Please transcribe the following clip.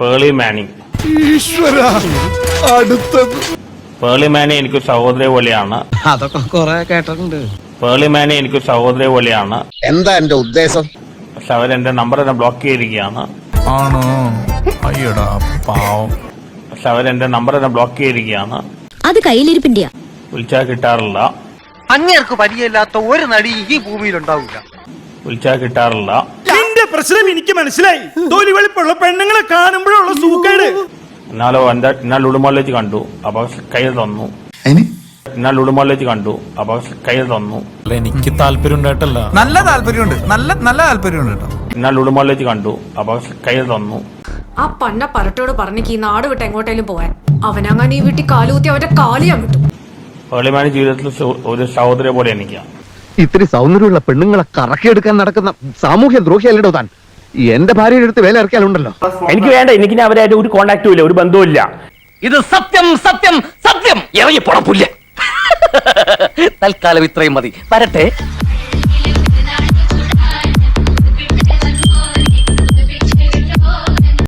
പേളി മാനി ഈശ്വര അടുത്തത്. പേളി മാനി എനിക്ക് സഹോദരി പോലെയാണ്. അതൊക്കെ കൊറേ കേട്ടിട്ടുണ്ട്. പേളി മാനി എനിക്ക് സഹോദരി പോലെയാണ്. എന്താ എന്റെ ഉദ്ദേശം? പക്ഷെ എന്റെ നമ്പർ തന്നെ ബ്ലോക്ക് ചെയ്തിരിക്കുകയാണ്. ആണോ? അയ്യടാ പാവം. പക്ഷെ അവരെന്റെ നമ്പർ തന്നെ ബ്ലോക്ക് ചെയ്തിരിക്കുകയാണ്. അത് കയ്യിലിരിപ്പിന്റെ വിളിച്ചാൽ കിട്ടാറില്ല. അങ്ങേർക്ക് പരിചയമില്ലാത്ത ഒരു നടി ഈ ഭൂമിയിൽ ഉണ്ടാവില്ല വിളിച്ചാൽ കിട്ടാറില്ല. പ്രശ്നം എനിക്ക് മനസ്സിലായി. തൊലി വെളുപ്പുള്ള പെണ്ണുങ്ങളെ കാണുമ്പോഴുള്ള സൂക്കേട് എന്നാലോ എന്റെ എന്നാൽ ഉടുമല്ലേച്ച് കണ്ടു. അപ്പൊ കൈ തന്നു. എന്നാൽ ഉടുമല്ലേച്ച് കണ്ടു. അപ്പൊ കൈ തന്നു. അല്ല എനിക്ക് താല്പര്യം ഉണ്ടായിട്ടല്ല നല്ല താല്പര്യമുണ്ട്. നല്ല നല്ല താല്പര്യമുണ്ട് കേട്ടോ. എന്നാൽ ഉടുമല്ലേച്ച് കണ്ടു. അപ്പൊ കൈ തന്നു. ആ പന്ന പരട്ടോട് പറഞ്ഞേക്ക് ഈ നാട് വിട്ട് എങ്ങോട്ടേലും പോവാൻ. അവനങ്ങനെ ഈ വീട്ടിൽ കാലൂത്തി അവന്റെ കാൽ ഞാൻ വിട്ടു ജീവിതത്തിൽ ഒരു സഹോദരി പോലെ എനിക്കാ. ഇത്തിരി സൗന്ദര്യമുള്ള പെണ്ണുങ്ങളെ കറക്കിയെടുക്കാൻ നടക്കുന്ന സാമൂഹ്യ ദ്രോഹിയല്ലോ താൻ. എന്റെ ഭാര്യയുടെ അടുത്ത് വേല ഇറക്കിയാലുണ്ടല്ലോ. എനിക്ക് വേണ്ട എനിക്ക് അവരായിട്ട് ഒരു കോണ്ടാക്റ്റും ഇല്ല ഒരു ബന്ധവും ഇല്ല. ഇത് സത്യം സത്യം സത്യം. ഇറങ്ങി പുറപ്പില്ല തൽക്കാലം ഇത്രയും മതി. വരട്ടെ.